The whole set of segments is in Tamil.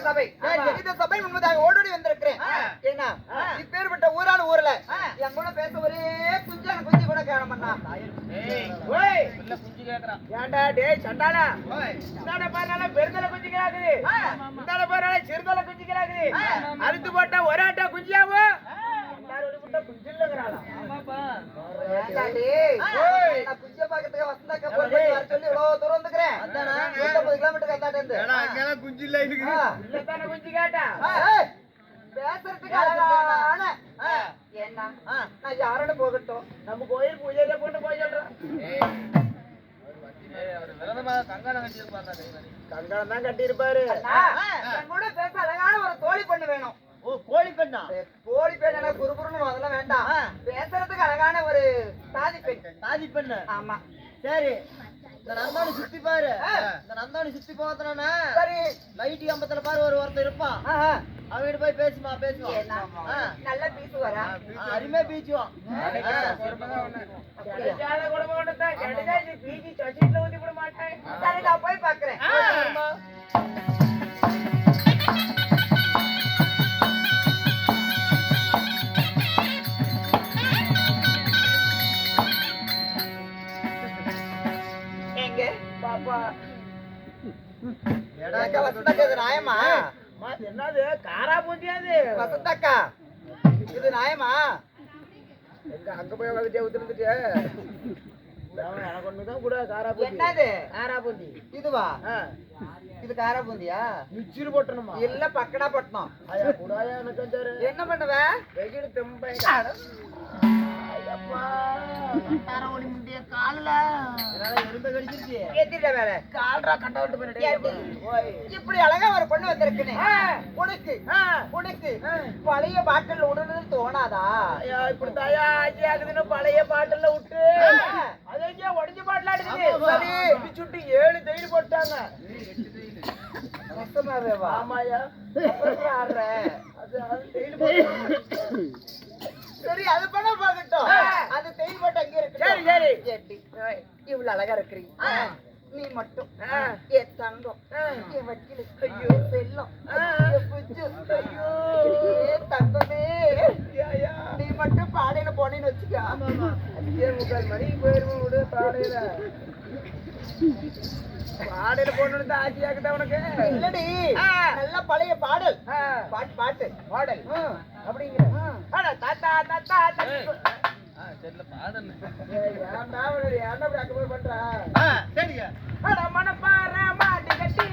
சபை சபை முன்பதாக ஓடோடி வந்திருக்கிறேன் ஆ. ஏன்னா ஆ. இப்பேற்பட்ட ஊரான ஊர்ல ஆ. என் கூட பேச ஒரே குஞ்சான குஞ்சு கூட பெருந்தலை குஞ்சுக்கிறாக்குது. இந்தாண்ட பாரு, நல்லா சிறுதலை குஞ்சுக்கிறாக்குது. அறுத்து போட்டா ஒரு ஆட்டா குஞ்சியாவும் யாரோட போகட்டும்? நம்ம கோயில் பூஜையில கொண்டு போய் சொல்றோம் கங்காளம் தான் கட்டி இருப்பாரு கூட பேச அழகான ஒரு தோழி பொண்ணு வேணும். கோழி பெண்ணா? தோழி பெண் என்ன குறுகுறுன்னு அதெல்லாம் வேண்டாம். பேசுறதுக்கு அழகான ஒரு சாதி பெண். சாதி பெண்ணு. ஆமா. சரி. இந்த நந்தானி சுத்தி பாரு. இந்த நந்தானி சுத்தி போத்தனா சரி. லைட் கம்பத்துல பாரு ஒரு ஒருத்தர் இருப்பான். அவங்கிட்ட போய் பேசுமா பேசுவான். நல்லா பேசுவாரா அருமையா நான் போய் பாக்குறேன். வசந்தக்கா இது நியாயமா என்னது? காரா பூந்தியாது வசந்தக்கா இது நியாயமா எங்க அங்க போய் வகுதியா உத்திருந்துட்டு எனக்கு ஒண்ணுதான் கூட காரா பூந்தி. என்னது? காரா பூந்தி. இதுவா. இது காராபூந்தியா மிச்சிரு போட்டணுமா இல்ல பக்கடா பட்டணம். என்ன பண்ணுவ? வெயில் தெம்பை. இப்படி அழகா ஒரு பொண்ணு வந்திருக்குனே. ஆ. உனக்கு. உனக்கு. பழைய பாட்டில் உடனே தோணாதா? ஐயா இப்படி தாயா ஆகுதுன்னு பழைய பாட்டில விட்டு. அது உடஞ்ச பாட்டில். சரி சுட்டு ஏழு தையல் போட்டாங்க. மொத்தமாவே வா. ஆமாயா ஆடுற. அது அது தையல் போட்டாங்க. சரி அது பண்ண பாக்கட்டும். அது தேன் போட்டு அங்கே இருக்கு சரி, சரி. ஏட்டி இவ்வளவு அழகா இருக்கிறீங்க. நீ மட்டும். என் தங்கம். என் வக்கீல் ஐயோ. செல்லம் புஜ்ஜு ஐயோ. தங்கமே நீ மட்டும் பாடையில போனேன்னு வச்சுக்க மணிக்கு போயிருவோம் விடு பாடையில பாடையில போனது தான் ஆச்சி ஆகுதா உனக்கு இல்லடி. நல்ல பழைய பாடல். பாட்டு பாட்டு பாடல். அப்படிங்கிற ஆ. அட தாத்தா தாத்தா ஏன்டா அவரு ஏன்டா இப்படி அங்க போய் பண்றா? அட மணப்பாற மாட்டு கட்டி.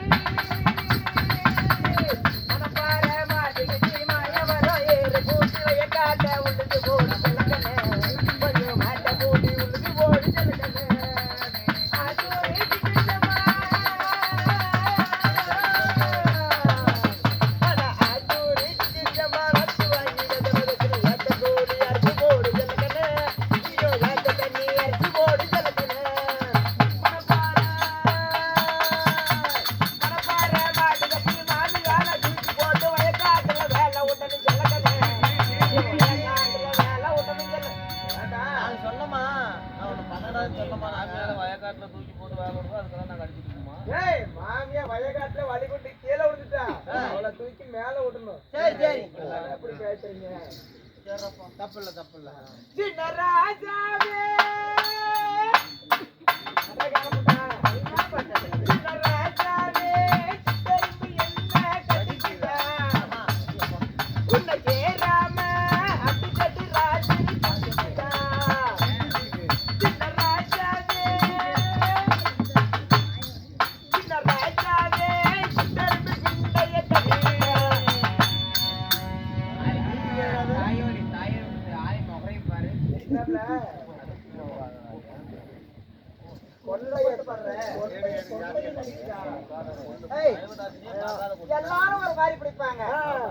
எல்லாரும் ஒரு மாதிரி பிடிப்பாங்க.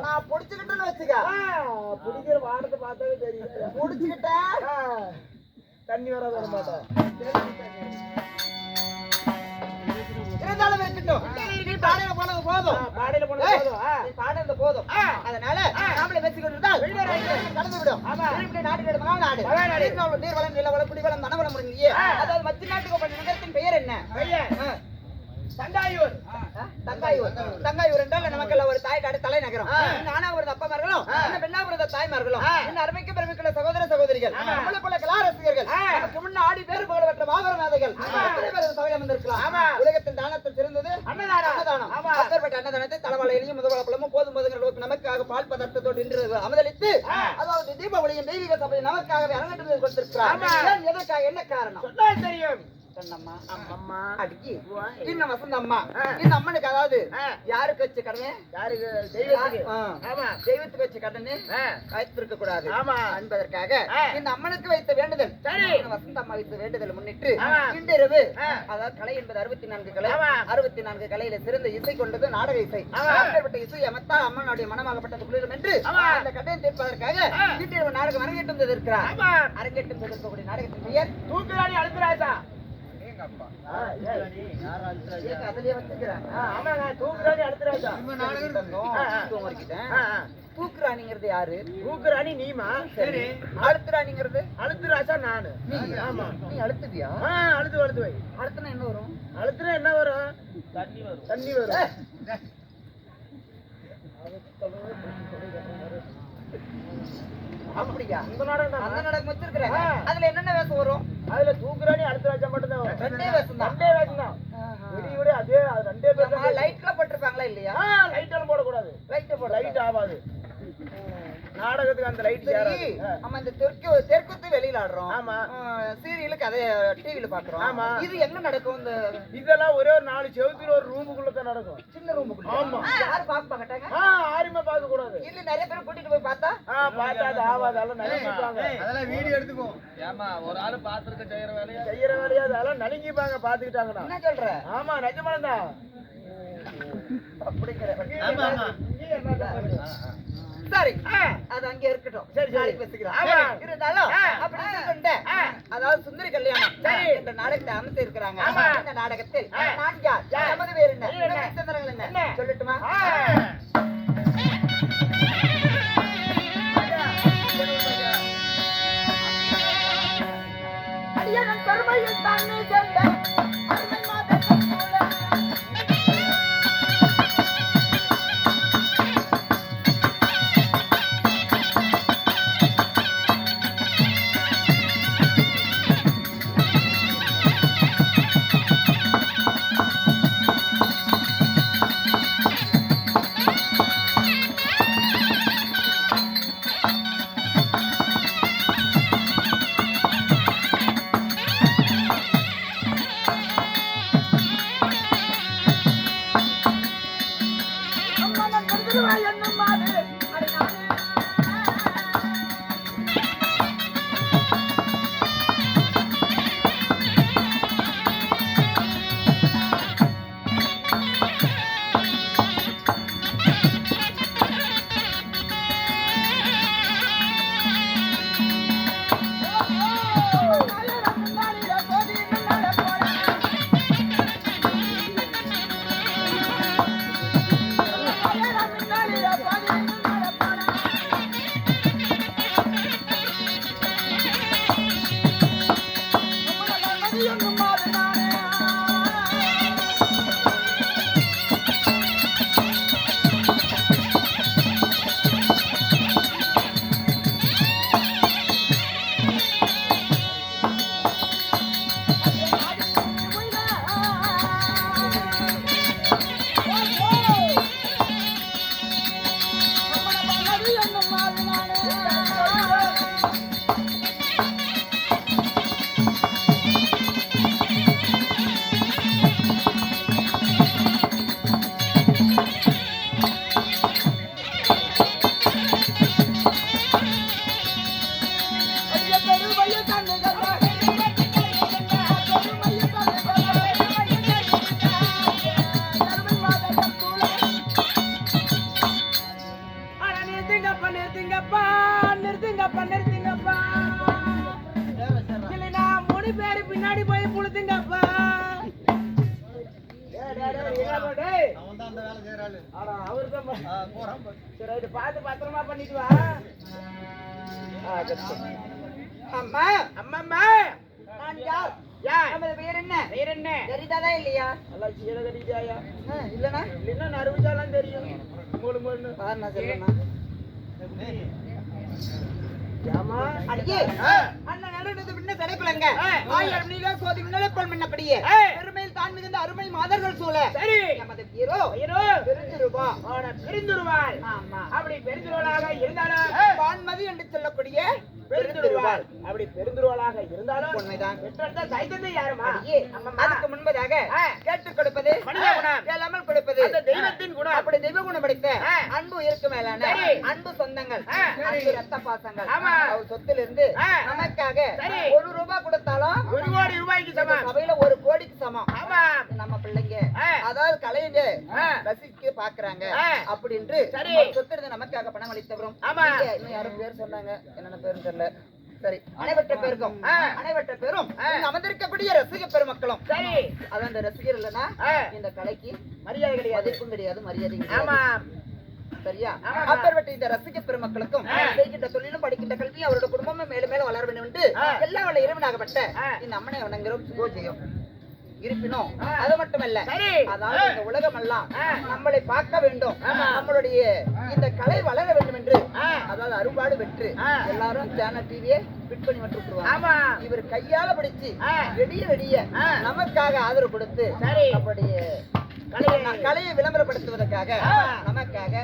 நான் புடிச்சுக்கிட்டேன்னு வச்சுக்க. பிடிக்கிற வானத்தை பார்த்தாவே தெரியும். புடிச்சுக்கிட்டேன். தண்ணி வராத வர மாட்டேன் இருந்தாலும் இருக்கட்டும். பாடையில போனது போதும். பாடையில போனது போதும், பாடையில போதும். அதனால. நாமளே பேசிக்கிட்டு இருந்தால் விடும். இப்படி நாடு நாடு. நீர் வளம், நில வளம் குடி வளம் முடிஞ்சியே. அதாவது மத்திய நாட்டுக்கு நகரத்தின் பெயர் என்ன? ஆ. தண்டா தங்காயூர். தங்காயூர். என்றால் நமக்கெல்லாம் ஒரு தாய்க்காடு தலைநகரம். ஆ. இந்த ஆனாபுரத இந்த பெண்ணாபுரத தாய்மார்களும். இந்த அருமைக்கு பெருமைக்குள்ள சகோதர சகோதரிகள். நம்மளை போல கலா ரசிகர்கள். நமக்கு முன்ன ஆடி பேர் புகழப்பட்ட மாபெர மேதைகள் ஆமா. எத்தனை பேர் இந்த சபையில வந்திருக்கலாம். உலகத்தின் தானத்தில் சிறந்தது அன்னதானம். அன்னதானம். அப்பேற்பட்ட அன்னதானத்தை தலவாழையிலையும் முதல்வளப்பழமும் போதும் அளவுக்கு நமக்காக பால் பதார்த்தத்தோடு இன்று அமதளித்து. அதாவது தீபாவளியின் தெய்வீக சபை நமக்காகவே அரங்கேற்று கொடுத்திருக்கிறார் எதற்காக என்ன காரணம் தெரியும் அடிக்கி வாய். இன்னும் வசந்த அம்மா ஆ. இந்த அம்மனுக்கு அதாவது ஆ. யாருக்கு வச்ச கடனே யாருக்கு தெய்வத்துக்கு ஆ. ஆமா தெய்வத்துக்கு வச்ச கடனே ஆ. வைத்திருக்க கூடாது ஆமா. என்பதற்காக ஆ. இந்த அம்மனுக்கு வைத்த வேண்டுதல் சரி. இந்த வசந்த அம்மா வைத்த வேண்டுதல் முன்னிட்டு. அதாவது கலை என்பது அறுபத்தி நான்கு கலை. அறுபத்தி நான்கு கலையில சிறந்த இசை கொண்டது நாடக இசை. அப்பேற்பட்ட இசை அமத்தா அம்மனுடைய மனமாகப்பட்டது குளிரும் என்று. அந்த கடையை தீர்ப்பதற்காக. இன்றிரவு நாடகம் அரங்கேற்றம் செய்திருக்கிறார் அரங்கேற்றம் செய்திருக்கக்கூடிய நாடகத்தின் பெயர் தூக்குறாணி அழுத்துறாச்சா தூக்குறாணிங்கிறது யாரு? தூக்குறாணி நீமா? சரி. அழுத்துறாணிங்கிறது அழுத்துறாச்சா நானு? நீ ஆமா. நீ அழுத்துவியா? ஆ அழுத்து அழுத்து வை. அழுத்துனா என்ன வரும்? அழுத்துனா என்ன வரும்? தண்ணி வரும். தண்ணி வரும். அப்படியா? இந்த நாடகம் அந்த நாடகம் வச்சிருக்கிறேன். அதுல என்னென்ன வேஷம் வரும்? அதுல தூக்குறாணி அழுத்துறாச்சா மட்டும் தான் வரும் ரெண்டே வேஷம் தான். ரெண்டே வேஷம் தான் அதே ரெண்டே பேர் தான் லைட்ல போட்டிருப்பாங்களா இல்லையா? லைட் எல்லாம் போடக்கூடாது. லைட் போட லைட் ஆகாது. நாடகத்துக்கு அந்த லைட் சரி. நம்ம இந்த தெற்கு தெற்குத்து வெளியில ஆடுறோம் ஆமா. சீரியலுக்கு அதே டிவில பாக்குறோம். ஆமா. இது எங்க நடக்கும் இந்த இதெல்லாம் ஒரே ஒரு நாலு செவுத்துல ஒரு ரூமுக்குள்ள தான் நடக்கும். சின்ன ரூமுக்குள்ள ஆமா. யாரு பாக்க மாட்டாங்க? ஆ ஆரிமா பார்க்க கூடாது. இல்ல நிறைய பேர் கூட்டிட்டு போய் பார்த்தா? ஆ பார்த்தா அது ஆகாது அதெல்லாம் நலுங்கிப்பாங்க அதெல்லாம் வீடியோ எடுத்துக்குவோம் ஏமா ஒரு ஆளு பாத்துருக்க செய்யற வேலையா? செய்யற வேலையா? அதெல்லாம் நலுங்கிப்பாங்க பாத்துக்கிட்டாங்கண்ணா என்ன சொல்ற? ஆமா நிஜமாதான் அப்படிங்கிற ஆமா, ஆமா. சரி. அது அங்க இருக்கட்டும் சரி, சரி. பேசிக்கலாம். இருந்தாலும். அப்படி சொல்லிட்டு. அதாவது சுந்தரி கல்யாணம் சரி. என்ற நாடகத்தை அமைத்து இருக்கிறாங்க. இந்த நாடகத்தில். நான் யார்? நமது பேர் என்ன பேர் என்ன? சொல்லட்டுமா பெருமையில் தானே சென்ற நல்லா இல்லைன்னா நறுவிச்சாலாம் தெரியும்? மூணு மூணு பாரு நான் சொல்றேன் ஏமா அடியே. ஆ. அண்ணன் நடுனது பின்ன தடைப்பிலங்க ஆ. ஆயிரம் நீல சோதி மின்னலைப்பல் மின்னப்படியே. ஆ. பெருமையில் தான் மிகுந்த அருமை மாதர்கள் சூழ. சரி. நமது ஹீரோ பெருந்துருவாள். ஆமா அப்படி பெருந்துருவாளாக இருந்தாலும் வான்மதி என்று சொல்லக்கூடிய பெருந்துருவாள் அப்படி பெருந்துருவாளாக இருந்தாலும் உண்மைதான் பெற்றெடுத்த தைத்தது யாருமா. அதுக்கு முன்பதாக. கேட்டுக் கொடுப்பது. கேளாமல் கொடுப்பது தெய்வத்தின் குணம் அப்படி தெய்வ குணம் படைத்த. அன்பு இருக்கு மேலான. அன்பு சொந்தங்கள். அன்பு ரத்த பாசங்கள். அவர் சொத்திலிருந்து ஆ. நமக்காக. ஒரு ரூபாய் கொடுத்தாலும் ஒரு கோடி ரூபாய்க்கு சமம் ஆ. ரசிக்க பாக்குறாங்க. அவர் சொத்திலிருந்து நமக்காக பணம் அளித்தவரும் ஆமா. இன்னும் யாரும் பேர் சொன்னாங்க என்னென்ன பேரும் தெரியல சரி அனைவற்ற பேருக்கும். அனைவற்ற பேரும் அமர்ந்திருக்கக்கூடிய ரசிக பெருமக்களும் சரி அது அந்த ரசிகர் இல்லைன்னா. இந்த கலைக்கு மரியாதை கிடையாது மதிப்பும் கிடையாது மரியாதையும் ஆமா. சரியா. அப்பேற்பட்ட இந்த ரசிக பெருமக்களுக்கும். செய்கின்ற தொழிலும் படிக்கின்ற கல்வி அவரோட குடும்பமும் மேலும் மேலும் வளர வேண்டும் என்று. எல்லா வல்ல இறைவனாகப்பட்ட ஆ. இந்த அம்மனை வணங்குறோம் சுகோஜயம் ஆ. அது மட்டுமல்ல. அதாவது இந்த உலகம் எல்லாம். நம்மளை பார்க்க வேண்டும். நம்மளுடைய இந்த கலை வளர வேண்டும் என்று. அதாவது அறுபாடு பெற்று ஆ. எல்லாரும் சேனல் டிவியை ஃபிட் பண்ணி ஆமா இவர் கையால பிடிச்சு. வெடிய வெடிய. நமக்காக ஆதரவு கொடுத்து சரி. நம்முடைய கலையை- கலையை விளம்பரப்படுத்துவதற்காக. நமக்காக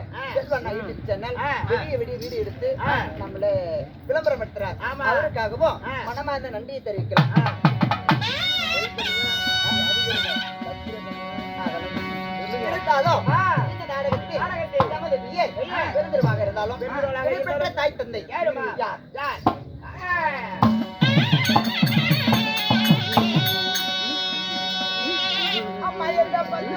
யூடியூப் சேனல் ஆ. வெடிய வெடிய வீடியோ எடுத்து. நம்மள விளம்பரப்படுத்துறார். அவருக்காகவும். மனமார்ந்த நன்றியை தெரிவிக்கலாம் இருந்தாலும். இந்த நாடகத்தில் நமது பெருந்திருவாக இருந்தாலும் பெற்ற தாய் தந்தை யார் யார். அம்மா எந்த பத்து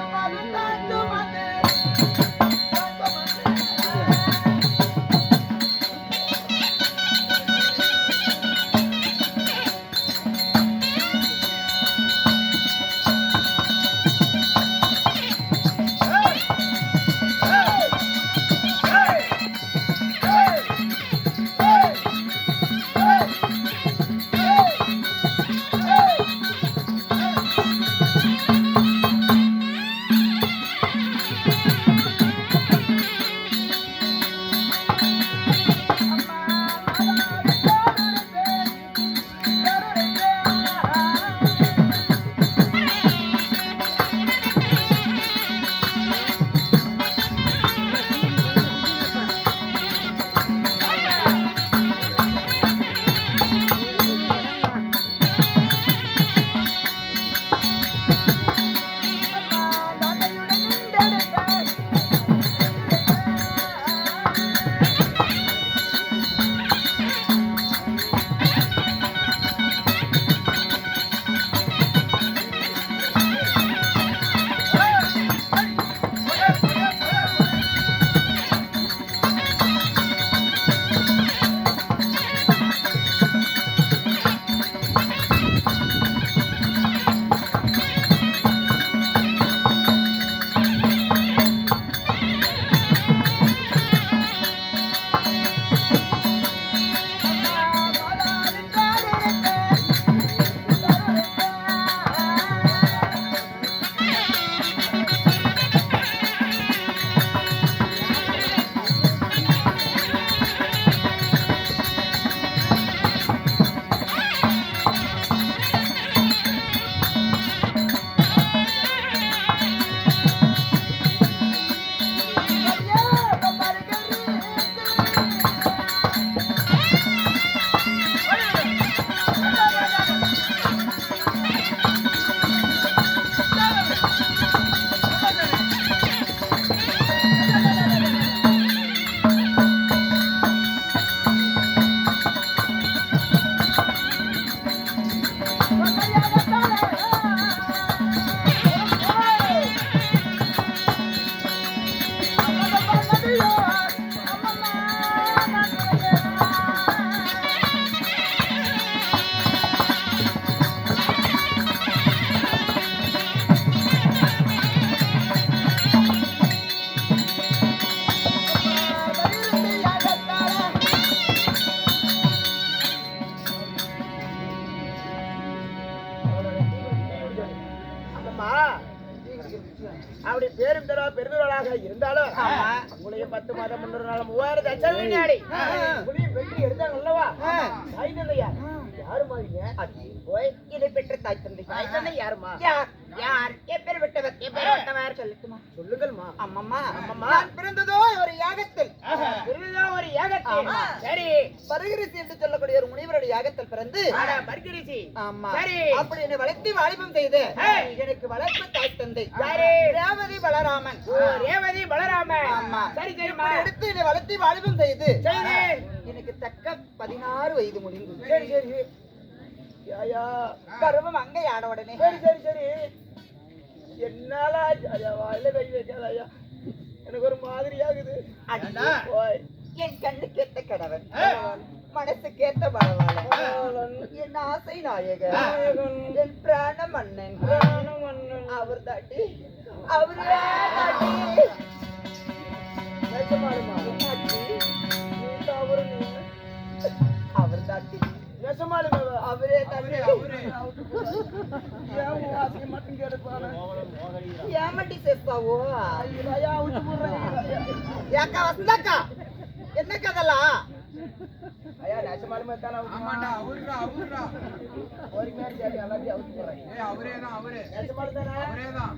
அப்படி பேரும் தர பெருந்தவளாக இருந்தாலும் ஆமா. உங்களையும் பத்து மாதம் முன்னூறு நாள் மூவாயிரத்து அச்சல் வினாடி உங்களையும் வெட்டி எடுத்தாங்க அல்லவா? தாய் தந்தையா யாரு மாதிரிங்க ஓய் இதை பெற்ற தாய் தந்தை. தாய் தந்தை யாருமா? யார்? யார்? எப்பேர் விட்டவர் எப்பேர் விட்டவர். சொல்லட்டுமா சொல்லுங்கள்மா. அம்மம்மா அம்மம்மா. நான் பிறந்ததோ ஒரு யாகத்தில். இதுதான் ஒரு ஏகத்தில் ஆமா. சரி. பருகிரிசி என்று சொல்லக்கூடிய ஒரு முனிவருடைய யாகத்தில் பிறந்து ஆனா பர்கிரிசி ஆமா. சரி. அப்படி என்னை வளர்த்தி வாலிபம் செய்து. எனக்கு வளர்ப்பு தாய் தந்தை. யாரு? ரேவதி பலராமன். ரேவதி பலராம ஆமா. சரி இப்படி எடுத்து என்னை வளர்த்தி வாலிபம் செய்து செய்து. எனக்கு தக்க பதினாறு வயது முடிந்து சரி சரி பருவம் அங்கே ஆட உடனே. சரி சரி சரி. என்னால ஐயா வாயில கை வைக்காத ஐயா. எனக்கு ஒரு மாதிரியாகுது என் கண்ணுக்கேத்த கடவன் மனசுக்கேத்த பரவாயில்ல. என் ஆசை நாயகன். என் பிராண மன்னன். அவர் தாட்டி அவரே தாட்டி. நெசமாலுமா அவரே தாட்டி ஏன் உன் ஆசையை மட்டும் கேட்டுப்பாரு? ஏமாட்டி சேர்த்தாவோ ஐயா விட்டு போடுறேன். ஏக்கா வந்தாக்கா என்ன கதலாம் ஐயா நெசமாலுமா தானே ஆமாண்டா அவருடா அவருடா. ஒரு மாதிரி ஜாதி எல்லாத்தையும் அவுத்து போடுறேன். ஏய் அவரே தான் அவரே. நெசமாலு தானே? அவரே தான்.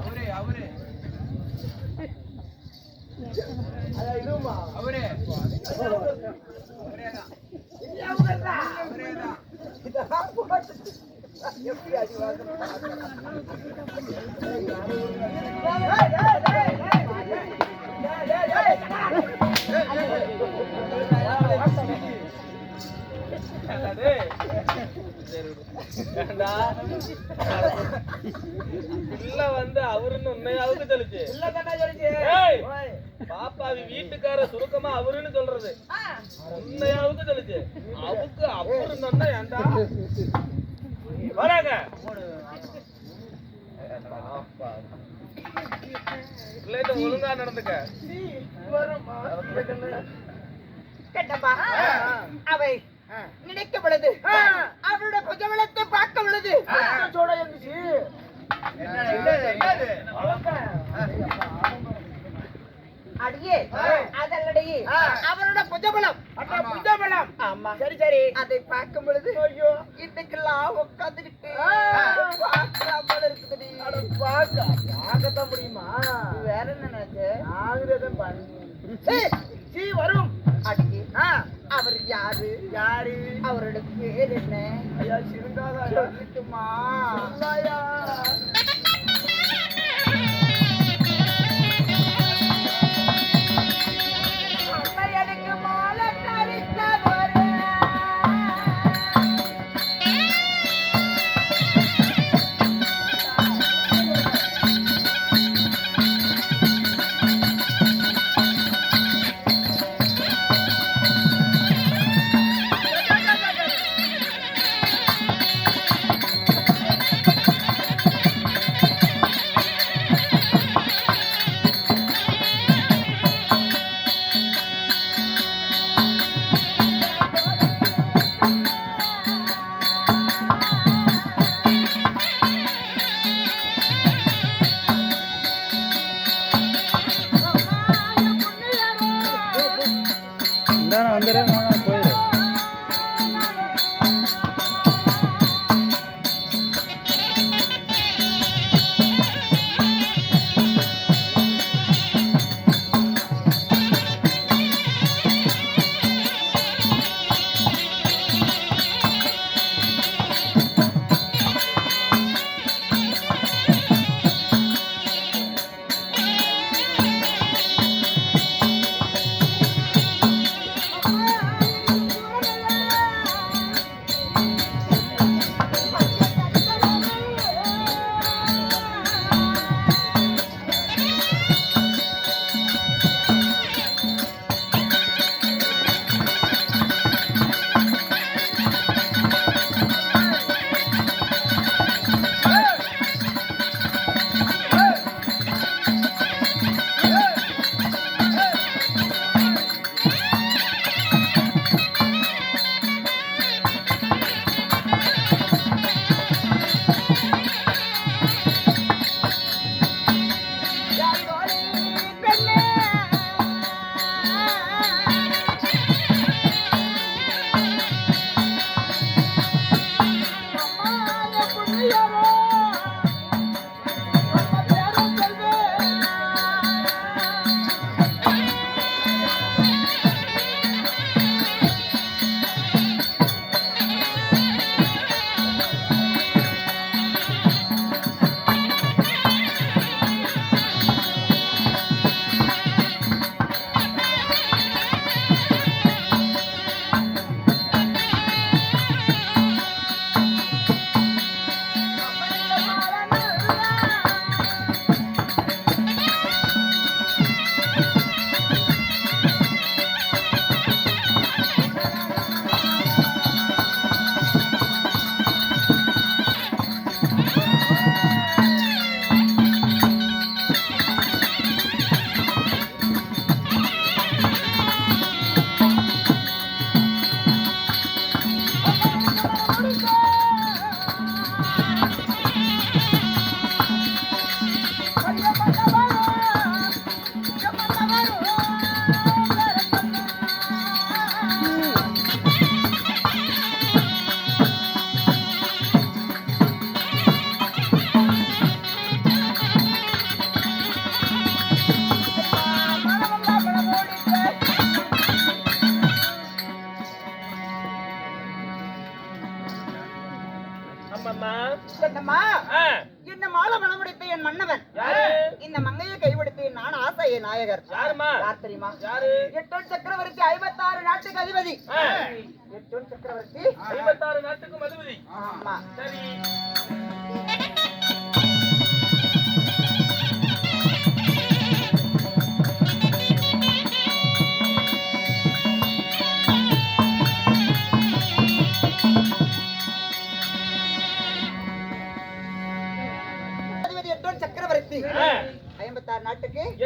அவரே அவரே. ஐயா இதுவுமா? அவரே. அவரே தான் அவரே தான் இதெல்லாம் போட்டு எப்படி பிள்ளை வந்து அவருன்னு உண்மையாவுக்கு சொல்லுச்சு. பாப்பாவி வீட்டுக்கார சுருக்கமா அவருன்னு சொல்றது. உண்மையாவுக்கு சொல்லுச்சு. அவுக்கு அவரு சொன்னா ஏன்டா வராங்க. பிள்ளைகிட்ட ஒழுங்கா நடந்துக்க. அவை நினைக்க பொழுது அவருடைய புஜவளத்தை பார்க்க பொழுது சோடா இருந்துச்சு. என்ன என்னது என்னது? அடியே அதல்லடி அவரோட புஜபலம் புத்தபலம் ஆமா. சரி சரி. அதை பார்க்கும் பொழுது ஐயோ. இன்னைக்கெல்லாம் உட்காந்துக்கிட்டு. பார்க்காமல் இருக்குதுடி. அட பாக்க பார்க்கத்தான் முடியுமா? வேற என்ன நினைச்சு ஆகுறதும் பண்ணு சீ, சீ வரும். யாரு? யாரு? அவரோட பேர் என்ன? ஐயா சிறுங்காதா சொல்லட்டுமா?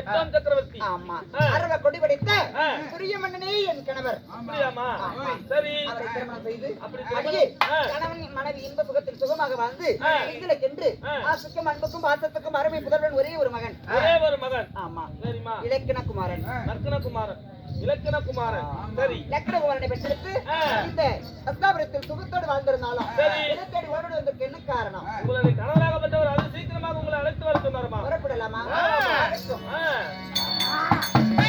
எட்டாம் சக்கரவர்த்தி. ஆமா. அரவ கொடி படித்த ஆ. துரிய மன்னனே என் கணவர். ஆமா. சரி. கணவன் மனைவி இன்ப சுகத்தில் சுகமாக வாழ்ந்து. எங்களுக்கென்று. ஆசுக்கும் அன்புக்கும் பாசத்துக்கும் அருமை புதல்வன் ஒரே ஒரு மகன். ஒரே ஒரு மகன். ஆமா. சரிம்மா. இலக்கண குமாரன். நற்கணகுமாரன் இலக்கணகுமாரன் சரி. இலக்கணகுமாரனை பெற்றெடுத்து இந்த அஸ்தாபுரத்தில் சுகத்தோடு வாழ்ந்திருந்தாலும் இலக்கடி வருடம் வந்ததுக்கு என்ன காரணம். உங்களை கணவராக பெற்றவர் அது சீக்கிரமாக உங்களை அழைத்து வர சொன்னாருமா? வரப்படலாமா